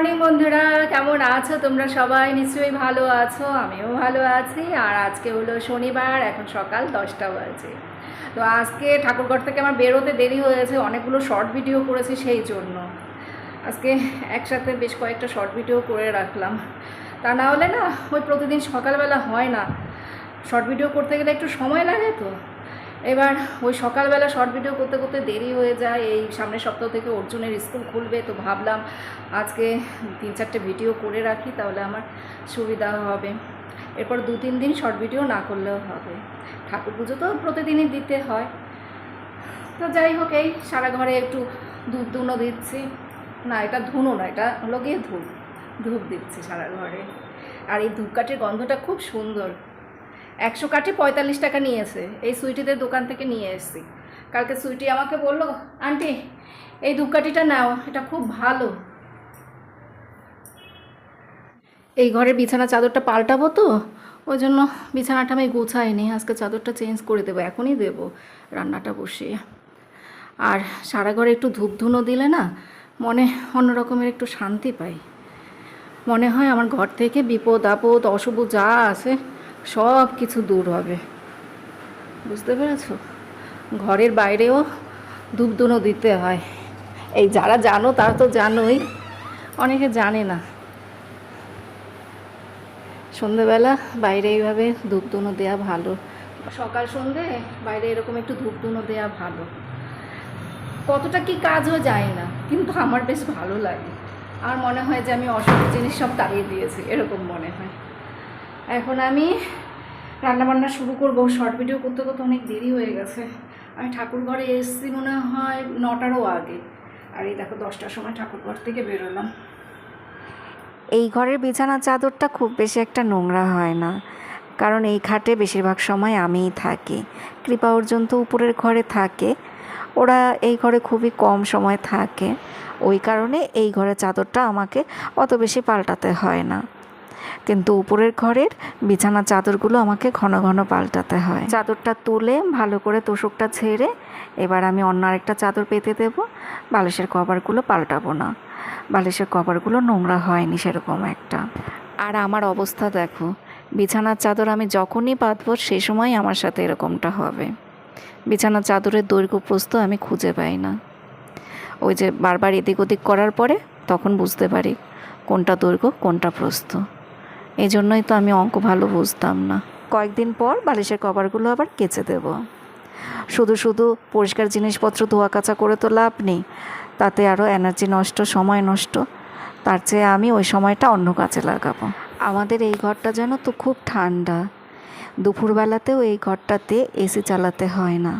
Morning বন্ধুরা। কেমন আছো তোমরা সবাই? নিশ্চয়ই ভালো আছো, আমিও ভালো আছি। আর আজকে হলো শনিবার, এখন সকাল দশটা বাজে। তো আজকে ঠাকুরঘর থেকে আমার বেরোতে দেরি হয়েছে, অনেকগুলো শর্ট ভিডিও করেছি সেই জন্য। আজকে একসাথে বেশ কয়েকটা শর্ট ভিডিও করে রাখলাম। তা না হলে না, ওই প্রতিদিন সকালবেলা হয় না। শর্ট ভিডিও করতে গেলে একটু সময় লাগে তো। এবার ওই সকালবেলা শর্ট ভিডিও করতে করতে দেরি হয়ে যায়। এই সামনের সপ্তাহ থেকে অর্জুনের স্কুল খুলবে, তো ভাবলাম আজকে তিন চারটে ভিডিও করে রাখি, তাহলে আমার সুবিধা হবে। এরপর দু তিন দিন শর্ট ভিডিও না করলেও হবে। ঠাকুর পুজো তো প্রতিদিনই দিতে হয়। তো যাই হোক, এই সারা ঘরে একটু ধূপ ধুনো দিচ্ছি। না, এটা ধুনো না, এটা হলো গিয়ে ধূপ। ধূপ দিচ্ছি সারা ঘরে। আর এই ধূপকাঠির গন্ধটা খুব সুন্দর। একশো কাঠি পঁয়তাল্লিশ টাকা নিয়েছে। এই সুইটিদের দোকান থেকে নিয়ে এসেছি। কালকে সুইটি আমাকে বলল, আন্টি, এই ধূপকাঠিটা নাও, এটা খুব ভালো। এই ঘরের বিছানা চাদরটা পাল্টাবো তো? ওই জন্য বিছানাটা আমি গুছাইনি। আজকে চাদরটা চেঞ্জ করে দেবো, এখনই দেবো রান্নাটা বসিয়ে। আর সারা ঘরে একটু ধূপ ধুনো দিলে না, মনে অন্য রকমের একটু শান্তি পাই। মনে হয় আমার ঘর থেকে বিপদ, আপদ, অশুভ যা আছে সব কিছু দূর হবে। বুঝতে পেরেছ? ঘরের বাইরেও ধূপ ধুনো দিতে হয়। এই যারা জানো, তারা তো জানোই। অনেকে জানে না। সন্ধেবেলা বাইরে এইভাবে ধূপ ধুনো দেওয়া ভালো। সকাল সন্ধে বাইরে এরকম একটু ধূপ ধুনো দেওয়া ভালো। কতটা কি কাজ হয়ে যায় না, কিন্তু আমার বেশ ভালো লাগে। আমার মনে হয় যে আমি অশুভ জিনিস সব তাড়িয়ে দিয়েছি, এরকম মনে হয়। এখন আমি রান্নাবান্না শুরু করব। শর্ট ভিডিও করতে করতে অনেক দেরি হয়ে গেছে। আমি ঠাকুর ঘরে এসেছি মনে হয় নটারও আগে। আর এই দেখো, দশটার সময় ঠাকুর ঘর থেকে বেরোলাম এই ঘরের বিছানার চাদরটা খুব বেশি একটা নোংরা হয় না। কারণ এই খাটে বেশিরভাগ সময় আমিই থাকি। কৃপা অর্জুন তো উপরের ঘরে থাকে। ওরা এই ঘরে খুবই কম সময় থাকে। ওই কারণে এই ঘরের চাদরটা আমাকে অত বেশি পাল্টাতে হয় না। কিন্তু উপরের ঘরের বিছানার চাদরগুলো আমাকে ঘন ঘন পাল্টাতে হয়। চাদরটা তুলে ভালো করে তোষকটা ছেড়ে এবার আমি অন্য আরেকটা চাদর পেতে দেব। বালিশের কভারগুলো পাল্টাবো না। বালিশের কভারগুলো নোংরা হয়নি সেরকম একটা। আর আমার অবস্থা দেখো, বিছানার চাদর আমি যখনই পাতবো সে সময় আমার সাথে এরকমটা হবে। বিছানার চাদরের দৈর্ঘ্য প্রস্থ আমি খুঁজে পাই না। ওই যে বারবার এদিক ওদিক করার পরে তখন বুঝতে পারি কোনটা দৈর্ঘ্য, কোনটা প্রস্থ। এই জন্যই তো আমি অঙ্ক ভালো বুঝতাম না। কয়েকদিন পর বালিশের কভারগুলো আবার কেচে দেব। শুধু শুধু পরিষ্কার জিনিসপত্র ধোয়া কাচা করে তো লাভ নেই। তাতে আরও এনার্জি নষ্ট, সময় নষ্ট। তার চেয়ে আমি ওই সময়টা অন্য কাজে লাগাবো। আমাদের এই ঘরটা যেন তো খুব ঠান্ডা। দুপুরবেলাতেও এই ঘরটাতে এসি চালাতে হয় না।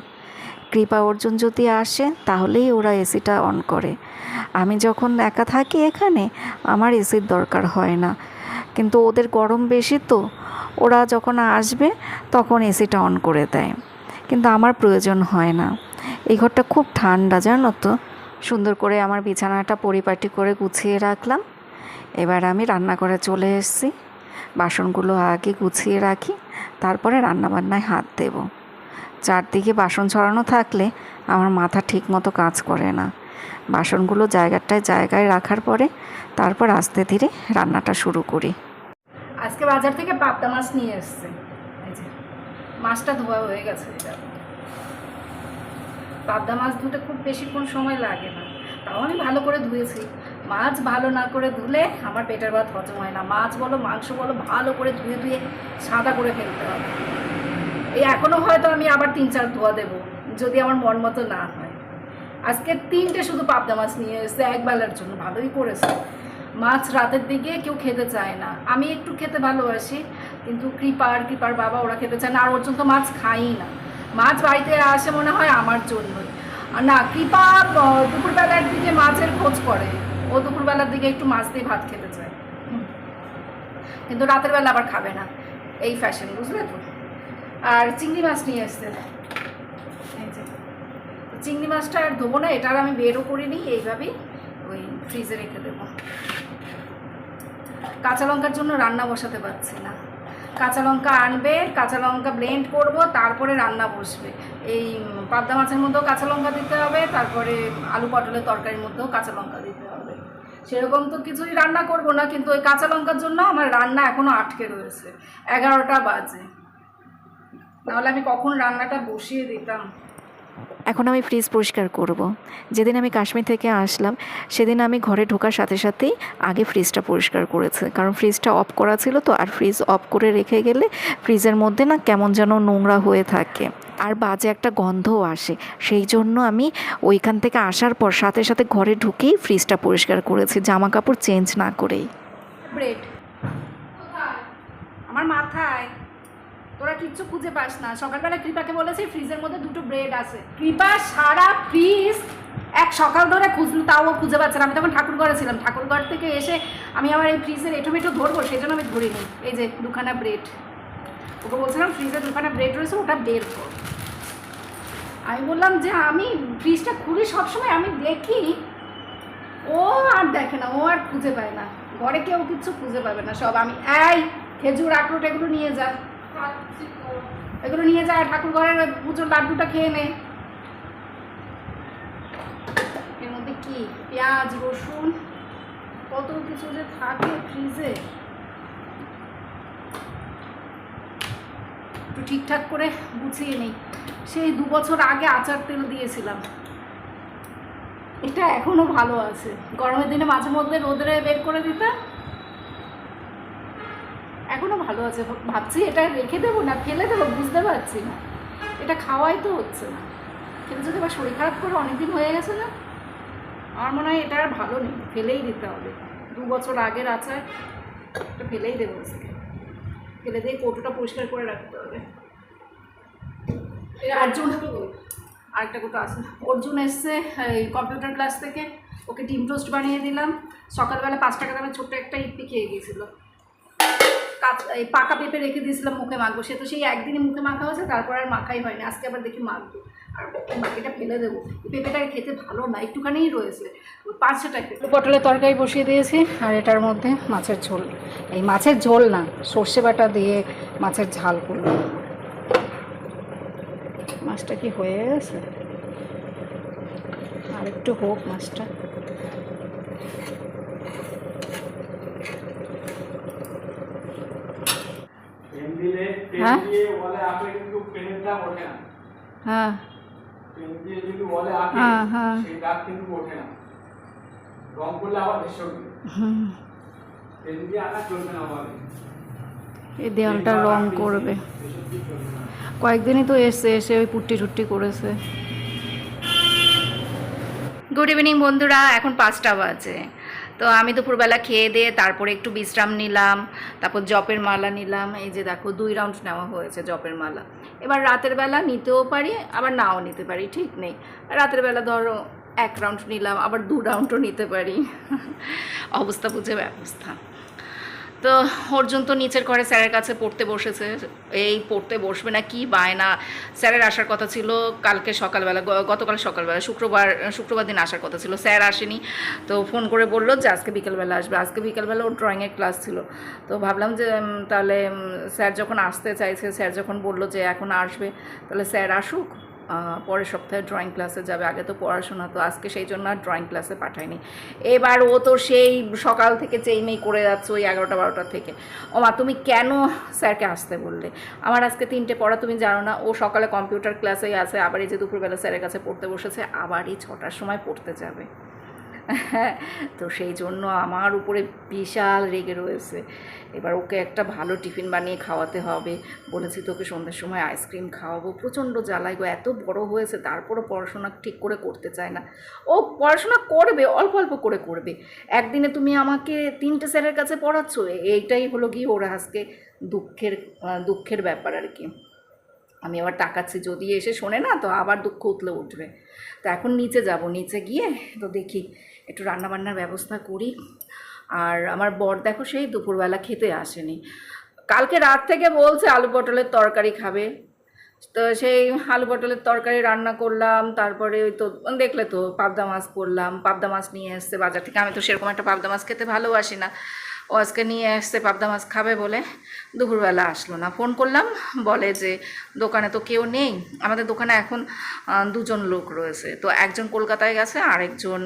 কৃপা অর্জুন যদি আসে, তাহলেই ওরা এসিটা অন করে। আমি যখন একা থাকি এখানে, আমার এসির দরকার হয় না। কিন্তু ওদের গরম বেশি তো। ওরা যখন আসবে তখন এসিটা অন করে দেয়। কিন্তু আমার প্রয়োজন হয় না। এই ঘরটা খুব ঠান্ডা, জানো তো। সুন্দর করে আমার বিছানাটা পরিপাটি করে গুছিয়ে রাখলাম। এবার আমি রান্নাঘরে চলে এসেছি। বাসনগুলো আগে গুছিয়ে রাখি, তারপরে রান্নাবান্নায় হাত দেব। চারদিকে বাসন ছড়ানো থাকলে আমার মাথা ঠিক মতো কাজ করে না। বাসনগুলো জায়গাটায় জায়গায় রাখার পরে তারপর আস্তে ধীরে রান্নাটা শুরু করি। আজকে বাজার থেকে পাবদা মাছ নিয়ে এসছে। মাছটা ধোয়া হয়ে গেছে। পাবদা মাছ ধুতে খুব বেশিক্ষণ সময় লাগে না। তাও আমি ভালো করে ধুয়েছি। মাছ ভালো না করে ধুলে আমার পেটের ভাত হজম হয় না। মাছ বলো, মাংস বলো, ভালো করে ধুয়ে ধুয়ে সাদা করে ফেলতে হবে। এই এখনও হয়তো আমি আবার তিন চার ধোয়া দেবো, যদি আমার মন মতো না হয়। আজকে তিনটে শুধু পাবদা মাছ নিয়ে এসেছে, এক বেলার জন্য। ভালোই করেছে। মাছ রাতের দিকে কেউ খেতে চায় না। আমি একটু খেতে ভালোবাসি, কিন্তু কৃপার কৃপার বাবা ওরা খেতে চায় না। আর ওর জন্য তো মাছ খাই না। মাছ বাড়িতে আসে মনে হয় আমার জন্যই। আর না, কৃপা দুপুরবেলার দিকে মাছের খোঁজ করে। ও দুপুরবেলার দিকে একটু মাছ দিয়ে ভাত খেতে চায়। কিন্তু রাতের বেলা আবার খাবে না। এই ফ্যাশন বুঝলে তো? আর চিংড়ি মাছ নিয়ে এসছে। চিংড়ি মাছটা আর ধোবো না, এটা আর আমি বেরও করিনি এইভাবেই ওই ফ্রিজে রেখে দেবো। কাঁচা লঙ্কার জন্য রান্না বসাতে পারছি না। কাঁচা লঙ্কা আনবে, কাঁচা লঙ্কা ব্লেন্ড করব, তারপরে রান্না বসবে। এই পাবদা মাছের মধ্যেও কাঁচা লঙ্কা দিতে হবে, তারপরে আলু পটলের তরকারির মধ্যেও কাঁচা লঙ্কা দিতে হবে। সেরকম তো কিছুই রান্না করব না, কিন্তু ওই কাঁচা লঙ্কার জন্য আমার রান্না এখনও আটকে রয়েছে। এগারোটা বাজে। নাহলে আমি কখন রান্নাটা বসিয়ে দিতাম? এখন আমি ফ্রিজ পরিষ্কার করব। যেদিন আমি কাশ্মীর থেকে আসলাম, সেদিন আমি ঘরে ঢোকার সাথে সাথেই আগে ফ্রিজটা পরিষ্কার করেছে। কারণ ফ্রিজটা অফ করা ছিল তো, আর ফ্রিজ অফ করে রেখে গেলে ফ্রিজের মধ্যে না কেমন যেন নোংরা হয়ে থাকে। আর বাজে একটা গন্ধও আসে। সেই জন্য আমি ওইখান থেকে আসার পর সাথে সাথে ঘরে ঢুকেই ফ্রিজটা পরিষ্কার করেছি জামা কাপড় চেঞ্জ না করেই। ব্রেড আমার মাথায়। তোরা কিচ্ছু খুঁজে পাস না। সকালবেলা কৃপাকে বলেছি, ফ্রিজের মধ্যে দুটো ব্রেড আছে। কৃপা সারা ফ্রিজ এক সকাল ধরে খুঁজলো, তাও খুঁজে পাচ্ছে না। আমি তখন ঠাকুর ঘরে ছিলাম। ঠাকুর ঘর থেকে এসে আমি আমার এই ফ্রিজের এটো মেটো ধরবো সেই জন্য আমি ধরিনি। এই যে দুখানা ব্রেড ওকে বলছিলাম ফ্রিজে দুখানা ব্রেড রয়েছে, ওটা বের কর। আমি বললাম, যে আমি ফ্রিজটা খুলি সবসময়, আমি দেখি ও আর দেখে না, ও আর খুঁজে পায় না। ঘরে কেউ কিচ্ছু খুঁজে পাবে না সব। আমি, এই, খেজুর, আখরোট এগুলো নিয়ে যা। এগুলো নিয়ে যায় ঠাকুর ঘরের পুজোর লাড্ডুটা খেয়ে নে। এর মধ্যে কি? পেঁয়াজ, রসুন, কত কিছু যে থাকে ফ্রিজে একটু ঠিকঠাক করে গুছিয়ে নেই। সেই দু বছর আগে আচার তেল দিয়েছিলাম। এটা এখনও ভালো আছে। গরমের দিনে মাঝে মধ্যে রোদরে বের করে দিতে এখনও ভালো আছে। ভাবছি এটা রেখে দেবো না, ফেলে দেবো, বুঝতে পারছি না। এটা খাওয়াই তো হচ্ছে না। কিন্তু যদি আবার শরীর খারাপ করে অনেকদিন হয়ে গেছে না, আমার মনে হয় এটা আর ভালো নেই। ফেলেই দিতে হবে। দু বছর আগের আচার, এটা ফেলেই দেবো ফেলে দিয়ে কৌটোটা পরিষ্কার করে রাখতে হবে। আরেকটা কোটো আছে। অর্জুন এসছে, এই কম্পিউটার ক্লাস থেকে। ওকে ডিম টোস্ট বানিয়ে দিলাম। সকালবেলা পাঁচ টাকা দামের ছোট্ট একটা ইপি খেয়ে গিয়েছিল। এই পাকা পেঁপে রেখে দিয়েছিলাম মুখে মাখবো। সে তো সেই একদিনই মুখে মাখা হয়েছে, তারপর আর মাখাই হয়নি। আজকে আবার দেখি মাখবো। আর বাকিটা ফেলে দেবো। এই পেঁপেটা খেতে ভালো না, একটুখানিই রয়েছে। পাঁচশো টাকা পটলের তরকারি বসিয়ে দিয়েছি, আর এটার মধ্যে মাছের ঝোল। এই মাছের ঝোল না, সর্ষে বাটা দিয়ে মাছের ঝাল করলাম। মাছটা কি হয়ে গেছে আর একটু হোক মাছটা পেন দিলে পেন হ্যাঁ? দিয়ে বলে আঁকে কিন্তু পেনের দাগ ওঠে না হ্যাঁ পেন দিয়ে যদি বলে আঁকে হ্যাঁ, হ্যাঁ। সেই দাগ কিন্তু ওঠে না রং করলে আবার ভেসে উঠবে হুম পেন দিয়ে আঁকা চলবে না বলে এই দেওয়ালটা রং করবে। কয়েকদিনই তো এসছে এসে ওই পুট্টি টুট্টি করেছে। গুড ইভিনিং বন্ধুরা এখন পাঁচটা বাজে। তো আমি দুপুরবেলা খেয়ে দিয়ে তারপরে একটু বিশ্রাম নিলাম, তারপর জপের মালা নিলাম, এই যে দেখো দুই রাউন্ড নেওয়া হয়েছে জপের মালা। এবার রাতের বেলা নিতেও পারি, আবার নাও নিতে পারি, ঠিক নেই। রাতের বেলা ধরো এক রাউন্ড নিলাম, আবার দু রাউন্ডও নিতে পারি। অবস্থা বুঝে ব্যবস্থা। তো অর্জুন তো নিচের ঘরে স্যারের কাছে পড়তে বসেছে। এই পড়তে বসবে না, কি বায়না। স্যারের আসার কথা ছিল কালকে সকালবেলা গতকাল সকালবেলা, শুক্রবার শুক্রবার দিন আসার কথা ছিল। স্যার আসেনি, তো ফোন করে বলল যে আজকে বিকেলবেলা আসবে। আজকে বিকেলবেলা ওর ড্রয়িংয়ের ক্লাস ছিল। তো ভাবলাম যে তাহলে স্যার যখন আসতে চাইছে, স্যার যখন বলল যে এখন আসবে, তাহলে স্যার আসুক। পরের সপ্তাহে ড্রয়িং ক্লাসে যাবে। আগে তো পড়াশোনা, তো আজকে সেই জন্য আর ড্রয়িং ক্লাসে পাঠায়নি। এবার ও তো সেই সকাল থেকে চেইমেই করে যাচ্ছে ওই এগারোটা, বারোটা থেকে। ও মা, তুমি কেন স্যারকে আসতে বললে? আমার আজকে তিনটে পড়া তুমি জানো না। ও সকালে কম্পিউটার ক্লাসেই আছে, আবার এই যে দুপুরবেলা স্যারের কাছে পড়তে বসেছে, আবার এই ছটার সময় পড়তে যাবে। তো সেই জন্য আমার উপরে বিশাল রেগে রয়েছে। এবার ওকে একটা ভালো টিফিন বানিয়ে খাওয়াতে হবে। বলেছি তোকে সন্ধ্যের সময় আইসক্রিম খাওয়াবো। প্রচণ্ড জ্বালাই গো, এত বড় হয়েছে, তারপরও পড়াশোনা ঠিক করে করতে চায় না। ও পড়াশোনা করবে, অল্প অল্প করে করবে। একদিনে তুমি আমাকে তিনটে স্যারের কাছে পড়াচ্ছ? এইটাই হলো গিয়ে ওরা আজকে দুঃখের দুঃখের ব্যাপার আর কি। আমি আবার তাকাচ্ছি, যদি এসে শোনে না, তো আবার দুঃখ উতলে উঠবে। তো এখন নিচে যাব, নিচে গিয়ে তো দেখি, একটু রান্নাবান্নার ব্যবস্থা করি। আর আমার বর দেখো সেই দুপুরবেলা খেতে আসেনি। কালকে রাত থেকে বলছে আলু পটলের তরকারি খাবে। তো সেই আলু পটলের তরকারি রান্না করলাম, তারপরে ওই তো, দেখলে তো পাবদা মাছ করলাম, পাবদা মাছ নিয়ে এসছে বাজার থেকে। আমি তো সেরকম একটা পাবদা মাছ খেতে ভালোবাসি না। ও আজকে নিয়ে এসছে পাবদা মাছ খাবে বলে। দুপুরবেলা আসলো না। ফোন করলাম, বলে যে দোকানে তো কেউ নেই। আমাদের দোকানে এখন দুজন লোক রয়েছে। তো একজন কলকাতায় গেছে, আরেকজন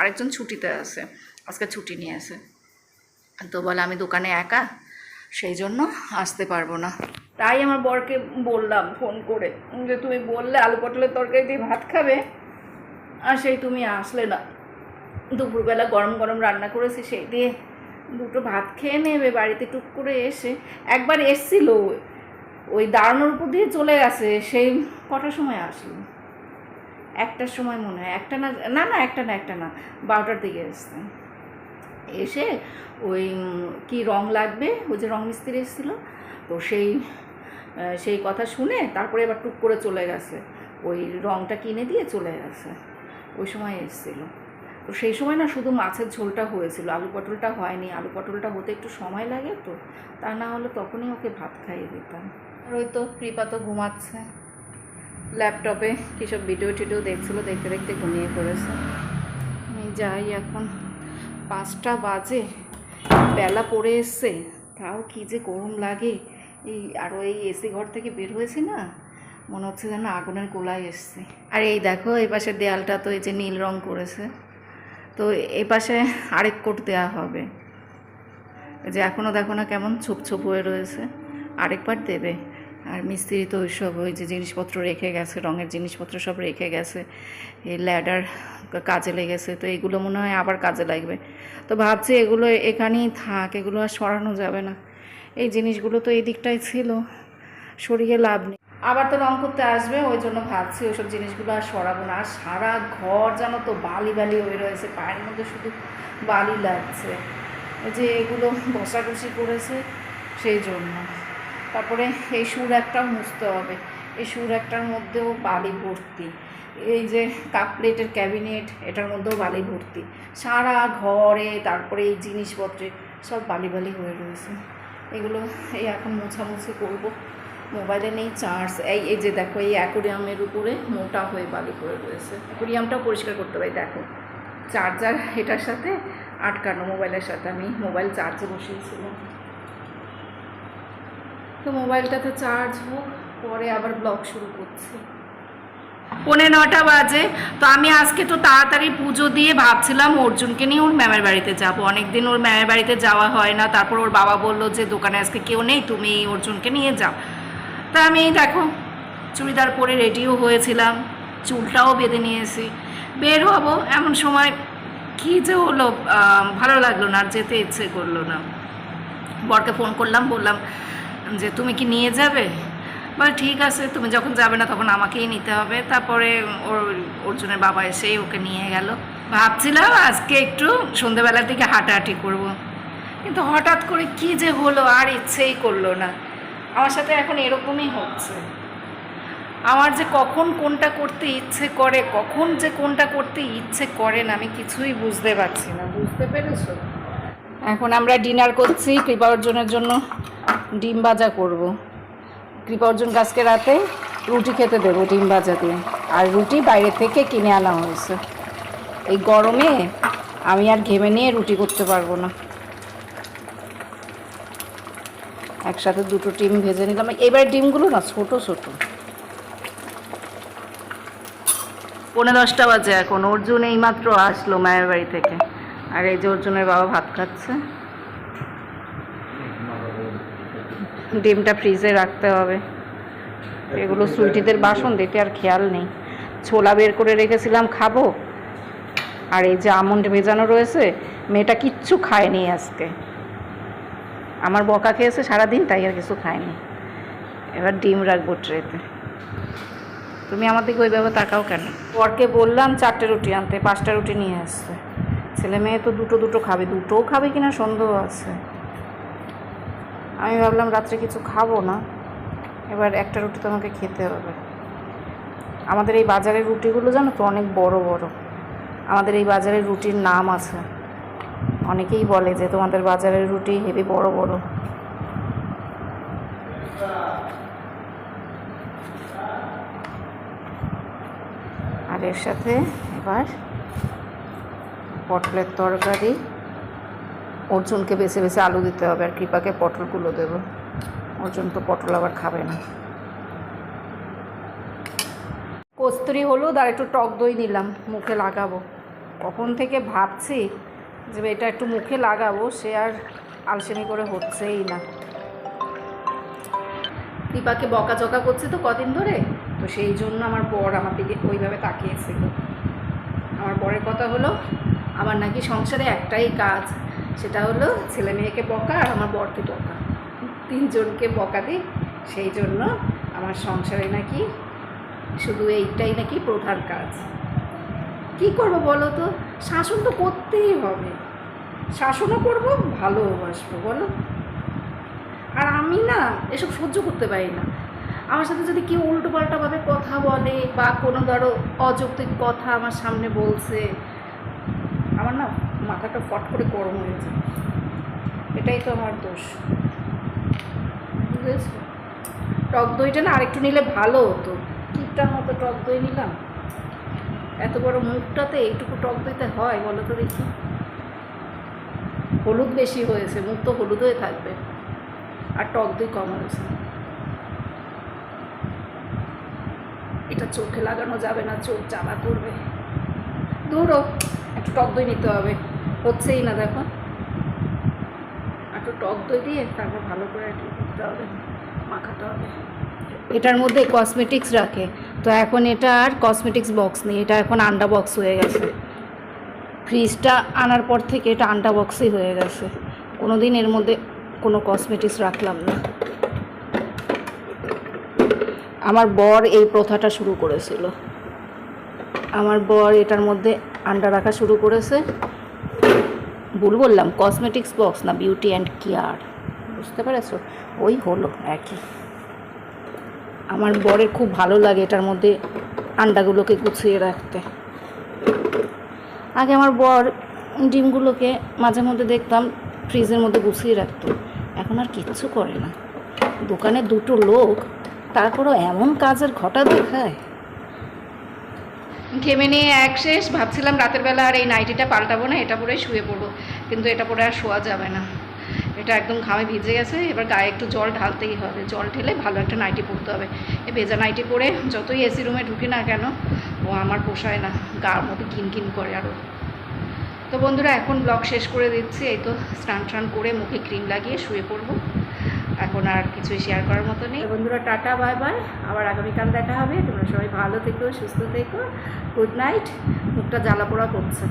আরেকজন ছুটিতে আছে। আজকে ছুটি নিয়েছে তো বলে, আমি দোকানে একা? সেই জন্য আসতে পারব না। তাই আমার বরকে বললাম ফোন করে যে, তুমি বললে আলু পটলের তরকারি দিয়ে ভাত খাবে, আর সেই তুমি আসলে না। দুপুরবেলা গরম গরম রান্না করেছি, সেই দিয়ে দুটো ভাত খেয়ে নেবে, বাড়িতে টুক করে এসে। একবার এসছিল, ওই দাঁড়ানোর উপর দিয়ে চলে গেছে সেই কটার সময় আসলো? একটার সময় মনে হয়, একটা না না না, একটা না একটা না, বারোটার দিকে এসছে। এসে ওই কি রং লাগবে? ওই যে রং মিস্ত্রি এসেছিল, তো সেই সেই কথা শুনে তারপরে এবার টুক করে চলে গেছে। ওই রংটা কিনে দিয়ে চলে গেছে। ওই সময় এসেছিল। তো সেই সময় না শুধু মাছের ঝোলটা হয়েছিল। আলু পটলটা হয়নি। আলু পটলটা হতে একটু সময় লাগে তো। তা না হলে তখনই ওকে ভাত খাইয়ে দিতাম। আর ওই তো কৃপা তো ঘুমাচ্ছে। ল্যাপটপে কিসব ভিডিও টিডিও দেখছিলো, দেখতে দেখতে ঘুমিয়ে পড়েছে। আমি যাই এখন। পাঁচটা বাজে। বেলা পড়ে এসছে। তাও কী যে গরম লাগে। এই আরও এই এসি ঘর থেকে বের হয়েছি না, মনে হচ্ছে যেন আগুনের গোলায় এসছে। আর এই দেখো, এই পাশের দেয়ালটা তো এই যে নীল রং করেছে। তো এই পাশে আরেক কোট দেওয়া হবে। যে এখনও দেখো না কেমন ছোপ ছোপ হয়ে রয়েছে। আরেকবার দেবে। আর মিস্ত্রি তো ওইসব ওই যে জিনিসপত্র রেখে গেছে, রঙের জিনিসপত্র সব রেখে গেছে। এই ল্যাডার কাজে লেগেছে, তো এগুলো মনে হয় আবার কাজে লাগবে। তো ভাবছি এগুলো এখানেই থাক, এগুলো আর সরানো যাবে না। এই জিনিসগুলো তো এই দিকটাই ছিল, সরিয়ে লাভ নেই। আবার তো রং করতে আসবে, ওই জন্য ভাবছি ওইসব জিনিসগুলো আর সরাবো না। আর সারা ঘর যেন তো বালি বালি হয়ে রয়েছে, পায়ের মধ্যে শুধু বালি লাগছে। এই যে এগুলো ঘষাঘষি করেছে, সেই জন্য। তারপরে এই সুর একটাও মুছতে হবে। এই সুর একটার মধ্যেও বালি ভর্তি। এই যে কাপ প্লেটের ক্যাবিনেট, এটার মধ্যেও বালি ভর্তি। সারা ঘরে তারপরে এই জিনিসপত্রে সব বালি বালি হয়ে রয়েছে। এগুলো এই এখন মোছামুছি করব। মোবাইলে নেই চার্জ এই এই যে দেখো, এই অ্যাকোরিয়ামের উপরে মোটা হয়ে বালি পড়ে রয়েছে। অ্যাকোরিয়ামটাও পরিষ্কার করতে হবে দেখো। চার্জার এটার সাথে আটকানো, মোবাইলের সাথে। আমি মোবাইল চার্জে বসিয়েছিলাম। তো মোবাইলটা তো চার্জ হোক, পরে আবার ব্লগ শুরু করছি। পৌনে নটা বাজে, তো আমি আজকে তো তাড়াতাড়ি পুজো দিয়ে ভাবছিলাম অর্জুনকে নিয়ে ওর ম্যামের বাড়িতে যাব। অনেকদিন ওর ম্যামের বাড়িতে যাওয়া হয় না, তারপর ওর বাবা বলল যে, দোকানে আজকে কেউ নেই, তুমি অর্জুনকে নিয়ে যাও। তা আমি দেখো, চুড়িদার পরে রেডিও হয়েছিলাম, চুলটাও বেঁধে নিয়েছি। বের হব এমন সময়, কী যে হলো ভালো লাগল না, আর যেতে ইচ্ছে করল না। বরকে ফোন করলাম, বললাম যে, তুমি কি নিয়ে যাবে? বলে, ঠিক আছে, তুমি যখন যাবে না তখন আমাকেই নিতে হবে। তারপরে ওর, অর্জুনের বাবা এসেই ওকে নিয়ে গেল। ভাবছিলাম আজকে একটু সন্ধেবেলার দিকে হাঁটাহাঁটি করব। কিন্তু হঠাৎ করে কি যে হলো, আর ইচ্ছেই করল না। আমার সাথে এখন এরকমই হচ্ছে। আমার যে কখন কোনটা করতে ইচ্ছে করে, কখন যে কোনটা করতে ইচ্ছে করে না, আমি কিছুই বুঝতে পারছি না। বুঝতে পেরেছ? এখন আমরা ডিনার করছি, কৃপা অর্জনের জন্য ডিম ভাজা করব। কৃপা অর্জুন গাছকে রাতে রুটি খেতে দেবো ডিম ভাজা দিয়ে। আর রুটি বাইরে থেকে কিনে আনা হয়েছে। এই গরমে আমি আর ঘেমে নিয়ে রুটি করতে পারব না। একসাথে দুটো ডিম ভেজে নিলাম। এবার ডিমগুলো না ছোট ছোট। পৌনে দশটা বাজে এখন, অর্জুন এইমাত্র আসলো মায়ের বাড়ি থেকে। আর এই যে অর্জুনের বাবা ভাত খাচ্ছে। ডিমটা ফ্রিজে রাখতে হবে। এগুলো সুইটিদের বাসন, দিতে আর খেয়াল নেই। ছোলা বের করে রেখেছিলাম, খাব। আর এই যে আমন্ড ভেজানো রয়েছে, মেয়েটা কিচ্ছু খায়নি আজকে। আমার বকা খেয়েছে সারাদিন, তাই আর কিছু খায়নি এবার ডিম রাখব ট্রেতে। তুমি আমার দিকে ওইভাবে তাকাও কেন? বরকে বললাম চারটে রুটি আনতে, পাঁচটা রুটি নিয়ে আসছে ছেলে মেয়ে তো দুটো দুটো খাবে, দুটোও খাবে কিনা সন্দেহ আছে। আমি ভাবলাম রাত্রে কিছু খাব না, এবার একটা রুটি তো আমাকে খেতে হবে। আমাদের এই বাজারের রুটিগুলো জানো তো অনেক বড় বড়। আমাদের এই বাজারের রুটির নাম আছে অনেকেই বলে যে তোমাদের বাজারের রুটি হেভি বড় বড়। আর এর সাথে এবার পটলের তরকারি। অর্জুনকে বেছে বেছে আলু দিতে হবে আর কৃপাকে পটলগুলো দেবো। অর্জুন তো পটল আবার খাবে না। কস্তুরি হলুদ আর একটু টক দই নিলাম, মুখে লাগাবো। কখন থেকে ভাবছি যে এটা একটু মুখে লাগাবো, সে আর আলসেমি করে হচ্ছেই না। দীপাকে বকাঝকা করছে তো কদিন ধরে? তো সেই জন্য আমার বর আমার দিকে ওইভাবে তাকিয়েছিল। আমার বরের কথা হলো, আমার নাকি সংসারে একটাই কাজ, সেটা হলো ছেলে মেয়েকে বকা আর আমার বরকে বকা। তিনজনকে বকা দিই, সেই জন্য আমার সংসারে নাকি শুধু এইটাই নাকি প্রধান কাজ। কি করব বলো তো? শাসন তো করতেই হবে। শাসনও করব ভালোবাসবো বলো। আর আমি না এসব সহ্য করতে পারি না। আমার সাথে যদি কেউ উল্টো পাল্টাভাবে কথা বলে বা কোনো ধরো অযৌক্তিক কথা আমার সামনে বলছে, আমার না মাথাটা ফট করে গরম হয়ে যায়। এটাই তো আমার দোষ। বুঝেছ? টক দইটা না আরেকটু নিলে ভালো হতো। কিপটার মতো টক দই নিলাম। এত বড় মুখটাতে এইটুকু টক দইতে হয় বলো তো দেখি। হলুদ বেশি হয়েছে, মুখ তো হলুদ হয়ে থাকবে। আর টক দই কম হয়েছে। এটা চোখে লাগানো যাবে না, চোখ জ্বালা করবে। দূরও একটু টক দই নিতে হবে। হচ্ছেই না দেখো। একটু টক দই দিয়ে তারপর ভালো করে একটু করতে হবে, মাখাতে হবে। এটার মধ্যে কসমেটিক্স রাখে। তো এখন এটা আর কসমেটিক্স বক্স নেই, এটা এখন আন্ডা বক্স হয়ে গেছে। ফ্রিজটা আনার পর থেকে এটা আন্ডা বক্সই হয়ে গেছে। কোনো দিন এর মধ্যে কোনো কসমেটিক্স রাখলাম না। আমার বর এই প্রথাটা শুরু করেছিল। আমার বর এটার মধ্যে আন্ডা রাখা শুরু করেছে। ভুল বললাম কসমেটিক্স বক্স না বিউটি অ্যান্ড কেয়ার বুঝতে পেরেছ? ওই হলো, একই। আমার বরের খুব ভালো লাগে এটার মধ্যে আন্ডাগুলোকে গুছিয়ে রাখতে। আগে আমার বর ডিমগুলোকে মাঝে মধ্যে দেখতাম ফ্রিজের মধ্যে গুছিয়ে রাখতো। এখন আর কিচ্ছু করে না। দোকানে দুটো লোক, তারপরও এমন কাজের ঘটা দেখায়। ঘেমে নিয়ে এক শেষ, ভাবছিলাম রাতের বেলা আর এই নাইটিটা পাল্টাবো না, এটা পরে শুয়ে পড়ব। কিন্তু এটা পরে আর শোয়া যাবে না। এটা একদম ঘামে ভিজে গেছে, এবার গায়ে একটু জল ঢালতেই হবে। জল ঢেলে ভালো একটা নাইটি পরতে হবে। এই ভেজা নাইটি পরে যতই এসি রুমে ঢুকি না কেন, ও আমার পোষায় না, গার মধ্যে কিনকিন করে আরও তো বন্ধুরা, এখন ব্লগ শেষ করে দিচ্ছি। এই তো স্নান টান করে মুখে ক্রিম লাগিয়ে শুয়ে পড়ব। এখন আর কিছুই শেয়ার করার মতো নেই। বন্ধুরা, টাটা, বাই বাই। আবার আগামীকাল দেখা হবে। তোমরা সবাই ভালো থেকো, সুস্থ থেকো। গুড নাইট মুখটা জ্বালা পোড়া করছে।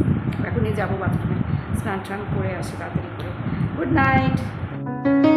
এখনই যাব বাথরুমে স্নান টান করে আসি তাড়াতাড়ি করে। Good night.